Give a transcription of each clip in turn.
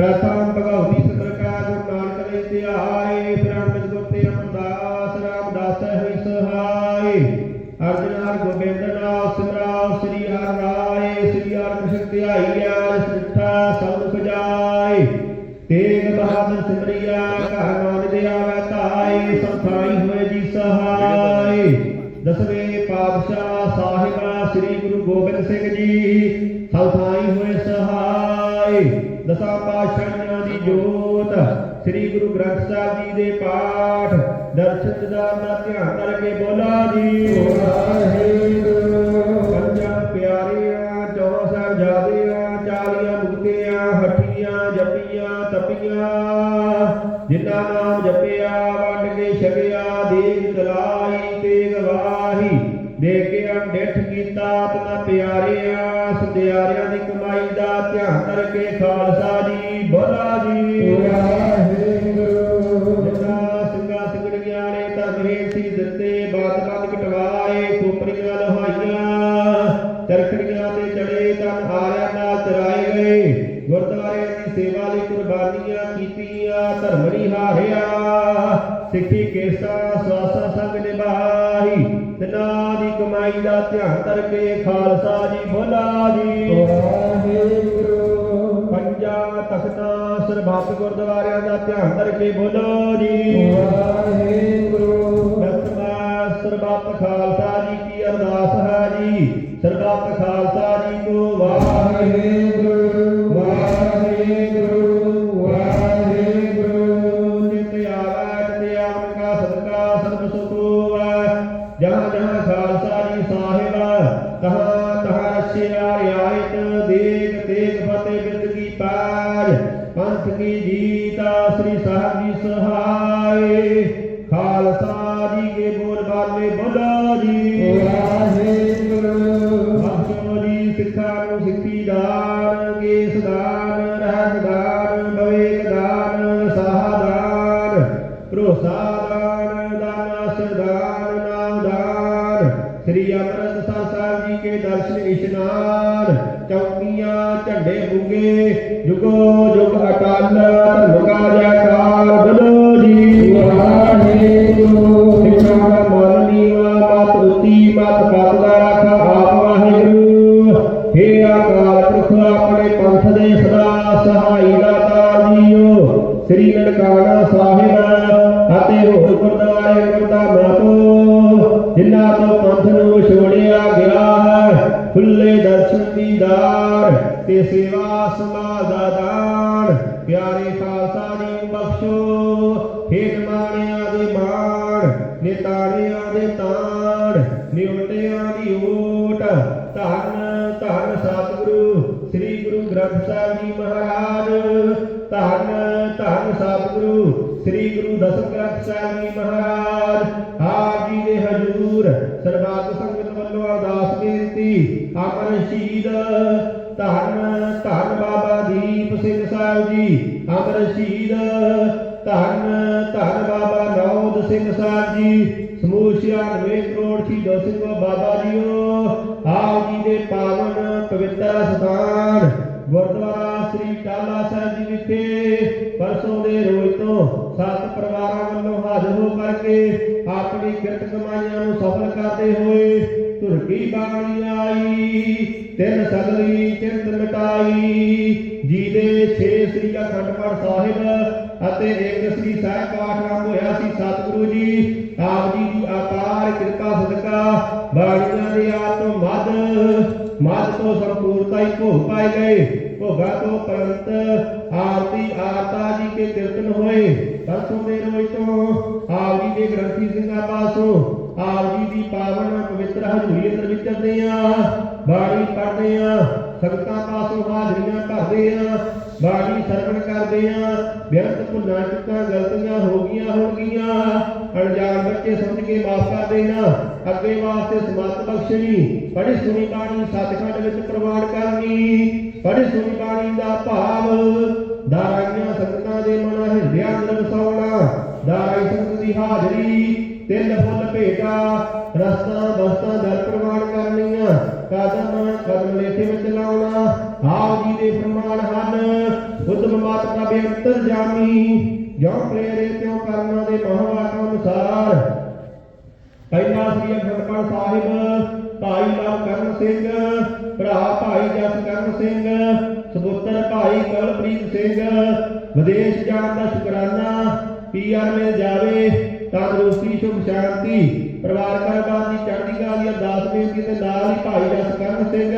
ਪ੍ਰਥਮ ਭਗਵਤੀ ਸਤਰਕਾਰ ਗੁਰੂ ਨਾਨਕ ਦੇਵ ਤੇ ਆਏ। ਫਿਰ ਤੇ ਅਮਰਦਾਸ ਰਾਮਦਾਸ ਹੋਈ ਸਹਾਈ ਅਰਜਨ ਹਰ ਗੋਬਿੰਦ ਨਾਮ ਸਿਮਰਾਓ ਸ੍ਰੀ ਹਰਿ ਰਾਏ, ਸ੍ਰੀ ਹਰਿ ਕ੍ਰਿਸ਼ਨ ਧਿਆਈਆ ਸਿੱਠਾ, ਸਭ ਖਜਾਏ ਤੇਗ ਬਹਾਦਰ ਸਿਮਰਿਆ ਘਰ ਨਾਮ ਦੇ ਆਵੇ ਧਾਈ ਸੰਥਾਈ ਹੋਏ ਜੀ ਸਹਾਈ ਦਸਵੇਂ ਪਾਤਸ਼ਾਹ ਸਾਹਿਬਾ ਸ੍ਰੀ ਗੁਰੂ ਗੋਬਿੰਦ ਸਿੰਘ ਜੀ ਸੰਥਾਈ ਹੋਏ ਸਹਾਈ ਦਸਾਂ ਪਾਤਸ਼ਾਹਾਂ ਦੀ ਜੋਤ। ਸ੍ਰੀ ਗੁਰੂ ਗ੍ਰੰਥ ਸਾਹਿਬ ਜੀ ਦੇ ਪਾਠ, ਦਰਸ਼ਨ ਦਾ ਦਾ ਧਿਆਨ ਕਰਕੇ ਬੋਲਾ ਜੀ। ਪੰਜਾਂ ਪਿਆਰਿਆਂ ਚੌਹਾਂ ਸਾਹਿਬਜ਼ਾਦਿਆਂ ਚਾਲੀਆਂ ਮੁਕਤਿਆਂ ਹੱਟੀਆਂ ਜਪੀਆਂ ਤਪੀਆਂ ਜਿਨ੍ਹਾਂ ਨਾਮ ਜਪਿਆ ਧਿਆਨ ਖਾਲਸਾ ਜੀ, ਬੋਲਾ ਜੀ। ਜਿਨ੍ਹਾਂ ਸਿੰਘਾਂ ਸਿੰਘਣੀਆਂ ਨੇ ਧਰਮ ਹੇਠ ਸੀ ਦਿੱਤੇ ਬਾਤ ਬੰਦ ਕਟਵਾਏ ਖੋਪਰੀਆਂ ਲਹਾਈਆਂ। ਚਰਖੜੀਆਂ ਤੇ ਚੜੇ ਤਾਂ ਆਰਿਆਂ ਨਾਲ ਚਰਾਏ ਗਏ। ਗੁਰਦੁਆਰੇ ਦੀ ਸੇਵਾ ਲਈ ਕੁਰਬਾਨੀਆਂ ਕੀਤੀਆਂ, ਧਰਮ ਨਿਹਾਰਿਆ ਸਿੱਖੀ ਕੇਸਾ ਸਵਾਸਾ ਸੰਗ ਨਿਭਾਈ। ਤਿਨਾਂ ਦੀ ਕਮਾਈ ਦਾ ਧਿਆਨ ਕਰਕੇ ਖਾਲਸਾ ਜੀ, ਬੋਲਾ ਜੀ। ਸਰਬੱਤ ਗੁਰਦੁਆਰਿਆਂ ਦਾ ਧਿਆਨ ਕਰਕੇ ਬੋਲੋ ਜੀ। ਨਤਮਾ ਸਰਬੱਤ ਖਾਲਸਾ ਜੀ ਕੀ ਅਰਦਾਸ ਹੈ ਜੀ। ਸਰਬੱਤ ਖਾਲਸਾ ਜੀ ਕੋ ਵਾਹਿਗੁਰੂ ਵਾਹਿਗੁਰੂ। ਵਾਹਿਗੁਰੂ। ਸਹਾਈ, ਖਾਲਸਾ ਜੀ ਕੇ ਬੋਲ ਬਾਲੇ ਬੋਲੋ ਜੀ। ਬਖਸ਼ੋ ਜੀ ਸਿੱਖਾਂ ਨੂੰ ਸਿੱਖੀ ਦਾਨ ਕੇਸ ਦਾਨ ਰਹਿਤ ਦਾਨ ਬਵੇਕ ਦਾਨ ਸਾਹਦਾਨ, ਭਰੋਸਾ ਦਾਨ, ਦਾਨਾ ਸਰਦਾਨ ਨਾਮ ਦਾਨ ਸ੍ਰੀ ਅੰਮ੍ਰਿਤਸਰ ਸਾਹਿਬ ਜੀ ਕੇ ਦਰਸ਼ਨ ਇਸ਼ਨਾਨ, ਚੌਕੀਆਂ, ਝੰਡੇ ਬੁਗੇ, ਜੁਗੋ ਜੁਗ ਅਕਾਲ ਧਰਮ ਕਾ ਜੈਕਾਰ ਤੇ ਸੇਵਾ ਸਮਾਜ ਦਾ ਦਾਨ ਪਿਆਰੇ ਖਾਲਸਾ ਜੀ, ਬਖਸ਼ੋ। ਹੇ ਜਮਾਨਿਆਂ ਦੇ ਮਾਣ, ਨਿਤਾਣਿਆਂ ਦੇ ਤਾਣ, ਨਿਉਟਿਆਂ ਦੀ ਓਟ ਧੰਨ ਧੰਨ ਸਤਿਗੁਰੂ, ਸ੍ਰੀ ਗੁਰੂ ਗ੍ਰੰਥ ਸਾਹਿਬ ਜੀ ਮਹਾਰਾਜ। ਧੰਨ ਧੰਨ ਸਤਿਗੁਰੂ, ਸ੍ਰੀ ਗੁਰੂ ਦਸਮ ਗ੍ਰੰਥ ਸਾਹਿਬ ਜੀ ਮਹਾਰਾਜ। ਆਪ ਜੀ ਦੇ ਹਜੂਰ, ਸਰਬੱਤ ਸੰਗਤ ਵੱਲੋਂ ਅਰਦਾਸ ਬੇਨਤੀ, ਅਮਰ ਸ਼ਹੀਦ ਸਿੰਘ ਸਾਹਿਬ ਜੀ, ਅਮਰ ਸ਼ਹੀਦ, ਧੰਨ ਧੰਨ ਬਾਬਾ ਨੌਦ ਸਿੰਘ ਸਾਹਿਬ ਜੀ, ਸਮੂਹ 96 ਕਰੋੜ ਸ਼ਹੀਦੋ ਸਿੰਘੋ ਬਾਬਾ ਜੀਓ, ਆਪ ਜੀ ਦੇ ਪਾਵਨ ਪਵਿੱਤਰ ਸਥਾਨ, ਗੁਰਦੁਆਰਾ ਸ੍ਰੀ ਟਾਲਾ ਸਾਹਿਬ ਜੀ ਵਿਖੇ ਪਰਸੋਂ ਦੇ ਰੋਜ਼ ਤੋਂ ਸੱਤ ਪਰਿਵਾਰਾਂ ਵੱਲੋਂ ਹਾਜ਼ਰ ਹੋ ਕਰਕੇ ਆਪਣੀ ਕਿਰਤ ਕਮਾਈਆਂ ਨੂੰ ਸਫਲ ਕਰਦੇ ਹੋਏ ਧੁਰਕੀ ਬਾਣੀ ਆਈ, ਤਿੰਨ ਸਗਲੀ ਚਿੰਤ ਮਿਟਾਈ ਜੀ ਛੇ ਸ੍ਰੀ ਅਖੰਡ ਪਾਠ ਸਾਹਿਬ ਅਤੇ ਇੱਕ ਸ੍ਰੀ ਸਾਹਿਬ ਪਾਠ ਆਰੰਭ ਹੋਇਆ ਸੀ ਸਤਿਗੁਰੂ ਜੀ। ਆਪ ਜੀ ਦੀ ਅਪਾਰ ਕਿਰਪਾ ਸਦਕਾ ਬਾਣੀਆਂ ਦੇ ਆਪ ਤੋਂ ਮੱਧ ਤੋਂ ਸੰਪੂਰਤਾ ਹੀ ਭੋਗ ਪਾਏ ਗਏ। ਭੋਗਾ ਤੋਂ ਪਰੰਤ ਆਰਤੀ ਆਰਤਾ ਜੀ ਕੇ ਕੀਰਤਨ ਹੋਏ। ਪਰਸੋਂ ਦੇ ਰੋਜ਼ ਤੋਂ ਆਪ ਜੀ ਦੇ ਗ੍ਰੰਥੀ ਸਿੰਘਾਂ ਪਾਸੋਂ ਆਪ ਜੀ ਦੀ ਪਾਵਨ ਪਵਿੱਤਰ ਹਜ਼ੂਰੀ ਅੰਦਰ ਵਿਚਰਦੇ ਆ। ਬਾਣੀ ਪੜ੍ਹਦੇ ਆ, ਸੰਗਤਾਂ ਪਾਸੋਂ ਹਾਜ਼ਰੀਆਂ ਭਰਦੇ ਆ, ਬਾਣੀ ਸਰਵਣ ਕਰਦੇ ਆ। ਬੇਅੰਤ ਭੁੱਲਾਂ ਚੁੱਕਾਂ, ਗਲਤੀਆਂ ਹੋ ਗਈਆਂ ਹੋਣਗੀਆਂ ਅਣਜਾਣ ਬੱਚੇ ਸਮਝ ਕੇ ਮਾਫ ਕਰ ਦੇਣਾ। ਅੱਗੇ ਵਾਸਤੇ ਸਮਤ ਬਖਸ਼ਣੀ। ਪੜ੍ਹੀ ਸੁਣੀ ਬਾਣੀ ਸਤਿਖੰਡ ਵਿੱਚ ਪ੍ਰਵਾਨ ਕਰਨੀ। ਪੜ੍ਹੀ ਸੁਣੀ ਬਾਣੀ ਦਾ ਭਾਵ ਦਾਰਾਈਆਂ ਸੰਗਤਾਂ ਦੇ ਮਨ ਹਿਰਦਿਆਂ ਅੰਦਰ ਵਸਾਉਣਾ। ਦਾਰਾਈ ਸੰਗਤ ਦੀ ਹਾਜ਼ਰੀ ਤਿੰਨ ਫੁੱਲ ਭੇਟਾ, ਰਸਤਾ ਬਸਤਾ ਦਰ ਪ੍ਰਮਾਣ ਕਰਨੀਆਂ। ਕਦਮ ਕਦਮ ਲੇਖੇ ਵਿੱਚ ਲਾਉਣਾ। ਆਪ ਜੀ ਦੇ ਪ੍ਰਮਾਣ ਹਨ। ਉਦਮ ਮਾਤ ਦਾ ਬੇਅੰਤਰ ਜਾਮੀ ਜੋ ਪ੍ਰੇਰੇ ਤਿਉ ਕਰਨਾ ਦੇ ਮਹਾਵਾਕ ਅਨੁਸਾਰ। ਪਹਿਲਾ ਸ੍ਰੀ ਅਖੰਡਪੁਰ ਸਾਹਿਬ, ਭਾਈ ਲਾਲ ਕਰਨ ਸਿੰਘ, ਭਰਾ ਭਾਈ ਜਸਕਰਨ ਸਿੰਘ ਸਬੁੱਤਰ ਭਾਈ ਕਲਪ੍ਰੀਤ ਸਿੰਘ, ਵਿਦੇਸ਼ ਜਾਣ ਦਾ ਸ਼ੁਕਰਾਨਾ ਪੀਆਰ ਮਿਲ ਜਾਵੇ। ਤੰਦਰੁਸਤੀ ਸੁਖ ਸ਼ਾਂਤੀ ਪਰਿਵਾਰ ਪਰਿਵਾਰ ਦੀ ਚੜ੍ਹਦੀ ਕਲਾ ਦੀ ਅਰਦਾਸ ਬੇਨਤੀ ਤੇ ਨਾਲ ਹੀ ਭਾਈ ਜਸ ਸਿੰਘ,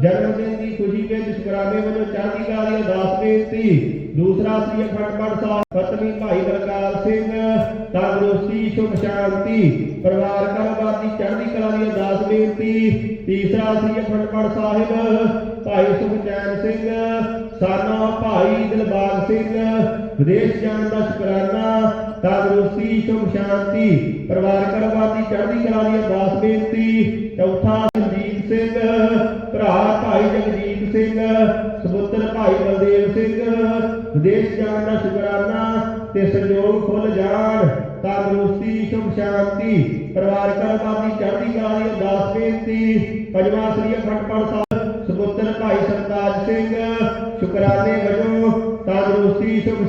ਜਨਮ ਦਿਨ ਦੀ ਖੁਸ਼ੀ ਵਿੱਚ ਸ਼ੁਕਰਾਨੇ ਵਜੋਂ ਚੜ੍ਹਦੀ ਕਲਾ ਦੀ ਅਰਦਾਸ ਬੇਨਤੀ। ਦੂਸਰਾ ਸ੍ਰੀ ਅਖੰਡ ਪਾਠ ਸਾਹਿਬ, ਪਤਨੀ ਭਾਈ ਬਲਕਾਰ ਸਿੰਘ ਤੰਦਰੁਸਤੀ ਸੁਖ ਸ਼ਾਂਤੀ ਪਰਿਵਾਰ ਪਰਿਵਾਰ ਦੀ ਚੜ੍ਹਦੀ ਕਲਾ ਦੀ ਅਰਦਾਸ ਬੇਨਤੀ। ਤੀਸਰਾ ਸ੍ਰੀ ਅਖੰਡ ਪਾਠ ਸਾਹਿਬ, ਭਾਈ ਸੁਖਚੈਨ ਸਿੰਘ ਸਾਨਾ ਭਾਈ ਦਿਲਬਾਗ ਸਿੰਘ, ਵਿਦੇਸ਼ ਜਾਣ ਦਾ ਸ਼ੁਕਰਾਨਾ, ਤੰਦਰੁਸਤੀ, ਸੁਖ, ਸ਼ਾਂਤੀ, ਪਰਿਵਾਰ ਪਰਿਵਾਰ ਚੜ੍ਹਦੀ ਕਲਾ ਦੀ ਅਰਦਾਸ ਬੇਨਤੀ। ਚੌਥਾ ਸੰਜੀਤ ਸਿੰਘ, ਭਰਾ ਭਾਈ ਜਗਜੀਤ ਸਿੰਘ ਸਬੁੱਤਰ ਭਾਈ ਬਲਦੇਵ ਸਿੰਘ, ਵਿਦੇਸ਼ ਜਾਣ ਦਾ ਸ਼ੁਕਰਾਨਾ ਤੇ ਸੰਯੋਗ ਖੁੱਲ ਜਾਣ, ਤੰਦਰੁਸਤੀ, ਸੁਖ, ਸ਼ਾਂਤੀ, ਪਰਿਵਾਰ ਪਰਿਵਾਰ ਦੀ ਚੜ੍ਹਦੀ ਕਲਾ ਦੀ ਅਰਦਾਸ ਬੇਨਤੀ। ਪੰਜਵਾਂ ਸ੍ਰੀ ਅਖੰਡ ਪਾਠ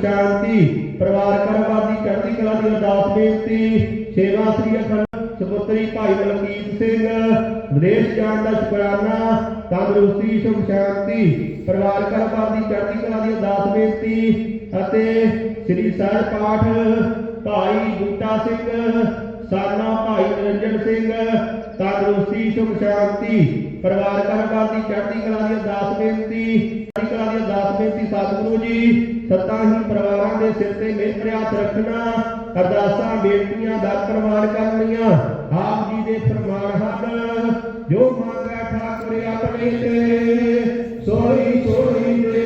ਸੁਖ ਸ਼ਾਂਤੀ ਪਰਿਵਾਰ ਪਰਿਵਾਰ ਚੜ੍ਹਦੀ ਕਲਾ ਦੀ ਅਰਦਾਸ ਬੇਨਤੀ ਛੇਵਾਂ ਸ੍ਰੀ ਅਖੰਡ ਸਪੁੱਤਰੀ ਭਾਈ ਮਲਕੀਤ ਸਿੰਘ, ਵਿਦੇਸ਼ ਜਾਣ ਦਾ ਸ਼ੁਕਰਾਨਾ, ਤੰਦਰੁਸਤੀ, ਸੁਖ ਸ਼ਾਂਤੀ, ਪਰਿਵਾਰ ਪਰਿਵਾਰ ਦੀ ਚੜ੍ਹਦੀ ਕਲਾ ਦੀ ਅਰਦਾਸ ਬੇਨਤੀ ਅਤੇ ਸ੍ਰੀ ਸਾਹਿਬ ਪਾਠ ਭਾਈ ਬੂਟਾ ਸਿੰਘ ਸਾਨਾ ਭਾਈ ਨਿਰੰਜਨ ਸਿੰਘ ਤੰਦਰੁਸਤੀ ਸੁਖ ਸ਼ਾਂਤੀ, ਪਰਿਵਾਰ ਪਰਿਵਾਰ ਦੀ ਚੜ੍ਹਦੀ ਕਲਾ ਦੀ ਅਰਦਾਸ ਬੇਨਤੀ, ਚੜ੍ਹਦੀ ਕਲਾ ਦੀ ਅਰਦਾਸ ਬੇਨਤੀ ਸਤਿਗੁਰੂ ਜੀ, ਸੱਤਾ ਹੀ ਪਰਿਵਾਰਾਂ ਦੇ ਸਿਰ ਤੇ ਮਿਹਰ ਭਰਿਆ ਹੱਥ ਰੱਖਣਾ, ਅਰਦਾਸਾਂ, ਬੇਨਤੀਆਂ ਦਾ ਪ੍ਰਮਾਣ ਕਰਨੀਆਂ, ਆਪ ਜੀ ਦੇ ਪ੍ਰਮਾਣ ਹਨ ਜੋ ਮੰਗੈ ਠਾਕੁਰ ਆਪਣੇ ਤੇ ਸੋਈ ਸੋਈ ਮਿਲੈ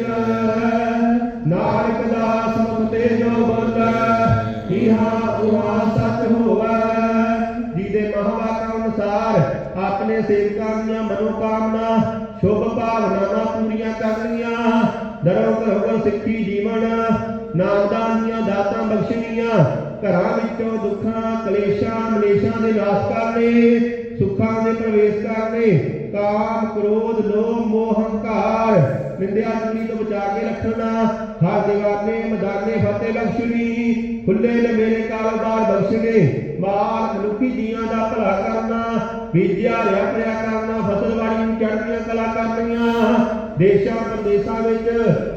ਨਾਨਕ ਦਾਸ ਮੁਖ ਤੇ ਜੋ ਬੋਲੈ ਇਹਾ ਉਹਾ ਆਪਣੇ ਸੇਵਕਾਂ ਦੀਆਂ ਮਨੋਕਾਮਨਾ, ਸ਼ੁਭ ਭਾਵਨਾਵਾਂ ਪੂਰੀਆਂ ਕਰਨੀਆਂ। ਦਰੋਂ ਘਰੋਂ ਸਿੱਖੀ ਜੀਵਨ, ਨਾਮਦਾਨ ਦੀਆਂ ਦਾਤਾਂ ਬਖਸ਼ਣੀਆਂ। ਘਰਾਂ ਵਿੱਚੋਂ ਦੁੱਖਾਂ, ਕਲੇਸ਼ਾਂ, ਮਲੇਸ਼ਾਂ ਦੇ ਨਾਸ਼ ਕਰਨੇ, ਸੁੱਖਾਂ ਦੇ ਪ੍ਰਵੇਸ਼ ਕਰਨੇ, ਕਾਮ, ਕ੍ਰੋਧ, ਲੋਭ, ਮੋਹ, ਹੰਕਾਰ, ਨਿੰਦਿਆ ਚੁਗਲੀ ਤੋਂ ਬਚਾ ਕੇ ਰੱਖਣਾ, ਹਰ ਦੀਵਾਨੇ, ਮਦਾਨੇ, ਫਤਿਹ ਬਖਸ਼ਣੀ ਖੁੱਲੇ ਮੇਰੇ ਕਾਰੋਬਾਰ ਬਖਸ਼ਣੇ ਮਾਲ ਮਨੁੱਖੀ ਜੀਵਾਂ ਦਾ ਭਲਾ ਕਰਨਾ ਬੀਜਿਆ ਰਿਆ ਕਰਨਾ ਫਸਲਵਾੜੀ ਨੂੰ ਚੜ੍ਹਦੀਆਂ ਕਲਾ ਕਰਨੀਆਂ। ਦੇਸ਼ਾਂ ਪ੍ਰਦੇਸ਼ਾਂ ਵਿੱਚ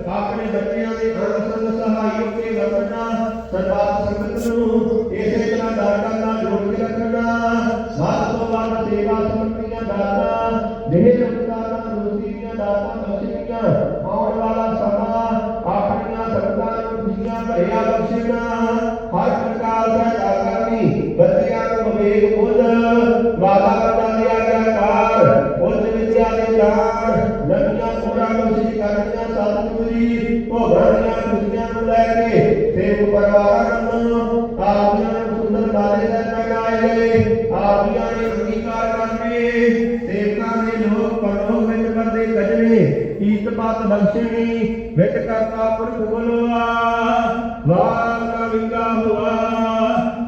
ਆਪਣੇ ਬੱਚਿਆਂ ਦੇ ਅੰਗ ਸੰਗ ਸਹਾਈ ਹੋ ਵਰਤਣਾ ਸਰਬੱਤ ਸੰਗਤ ਨੂੰ ਇਸੇ ਤਰ੍ਹਾਂ ਦਾਤਾਂ ਨਾਲ ਜੋੜ ਕੇ ਰੱਖਣਾ। ਵੱਧ ਤੋਂ ਵੱਧ ਸੇਵਾ ਸਮਰਪੀਆਂ ਦਾਤਾਂ ਲਗਾਏ ਨੇ ਅੰਗੀਕਾਰ ਕਰਨੇ ਸੇਵਕਾਂ ਦੇ ਲੋਕ ਪਰਲੋਕ ਵਿੱਚ ਕਰਦੇ ਗਜਨੇ ਕੀਤ ਪਾਤ ਬਖਸ਼ਣੀ ਵਿੱਚ ਕਰਤਾ ਪੁਰਖ ਬੋਲਵਾ। ਵਾਰ ਨਾ ਵਿੰਗਾ ਹੋਆ,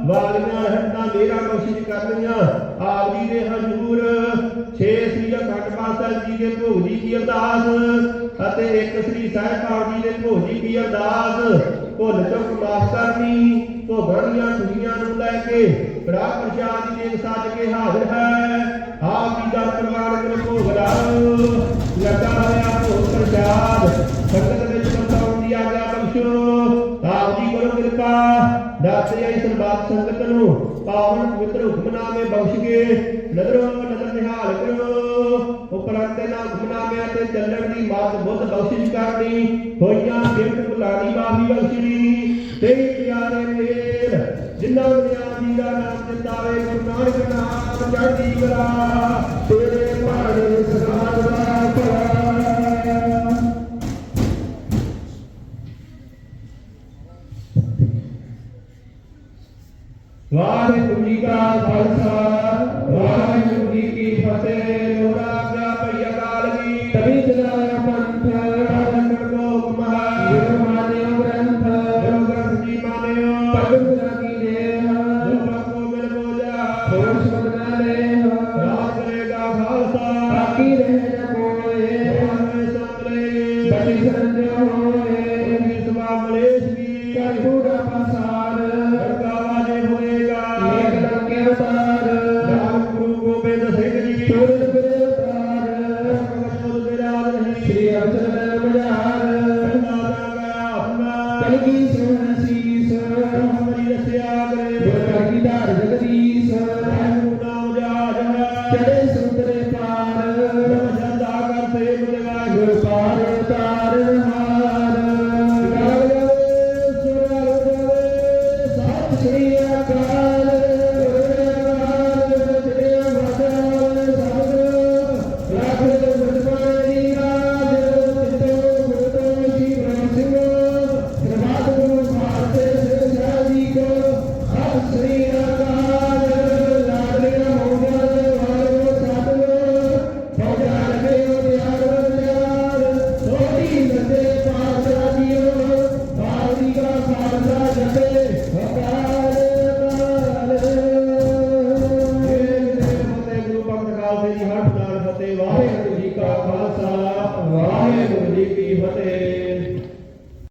ਵਾਲੀਆਂ ਹੱਦਾਂ ਮੇਰਾ ਕੋਸ਼ਿਸ਼ ਕਰਦੀਆਂ ਆਪ ਜੀ ਦੇ ਹਜ਼ੂਰ, ਛੇ ਸ੍ਰੀ ਅਖੰਡ ਪਾਤਸ਼ਾਹ ਜੀ ਦੇ ਭੋਗ ਜੀ ਕੀ ਅਰਦਾਸ, ਅਤੇ ਇੱਕ ਸ੍ਰੀ ਸਾਹਿਬਾਨ ਜੀ ਦੇ ਭੋਗ ਜੀ ਕੀ ਅਰਦਾਸ। ਭੁੱਲ ਚੁੱਕ ਮਾਫ ਕਰਨੀ ਭੋਗਾਂ ਦੀਆਂ ਖੁਸ਼ੀਆਂ ਨੂੰ ਲੈ ਕੇ ਬੜਾ ਪ੍ਰਸ਼ਾਦ ਜੀ ਦੇ ਸੱਜ ਕੇ ਹਾਜ਼ਰ ਹੈ। ਆਪ ਜੀ ਦਾ ਪ੍ਰਮਾਣ ਕਰ ਭੋਗ ਲੱਗਾ ਦਾਤਰੀ ਆਈ ਸਰਬਾਤ ਸੰਗਤ ਨੂੰ ਪਾਵਨ ਪਵਿੱਤਰ ਹੁਕਮਨਾਮੇ ਬਖਸ਼ ਕੇ ਨਜ਼ਰੋਂ ਨਜ਼ਰ ਨਿਹਾਲ ਕਰੋ। ਉਪਰੰਤ ਨਾ ਹੁਕਮਨਾਮਿਆਂ ਤੇ ਚੱਲਣ ਦੀ ਮਾਤ ਬੁੱਧ ਬਖਸ਼ਿਸ਼ ਕਰਨੀ। ਹੋਈਆਂ ਬਿਰਤ ਭੁਲਾਣੀ ਮਾਫੀ ਬਖਸ਼ਣੀ। ਤੇ ਪਿਆਰੇ ਮੇਰ ਜਿਨ੍ਹਾਂ ਨੇ ਆਪ ਜੀ ਦਾ ਨਾਮ ਜਿਤਾਵੇ ਗੁਰੂ ਨਾਨਕ ਨਾਮ ਚੜ੍ਹਦੀ ਕਲਾ। ਤੇਰੇ ਪਾੜੇ ਸਦਾ ਦਾ ਭਲਾ ਵਾਹਿਗੁਰੂ ਜੀ ਕਾ ਖਾਲਸਾ, ਵਾਹਿਗੁਰੂ ਜੀ ਕੀ ਫਤਿਹ। ਲੋੜਾ ਪਿਆ ਭਈ ਅਕਾਲ ਜੀ ਤਵੀ ਜਨਾਨਾ ਪੰਥ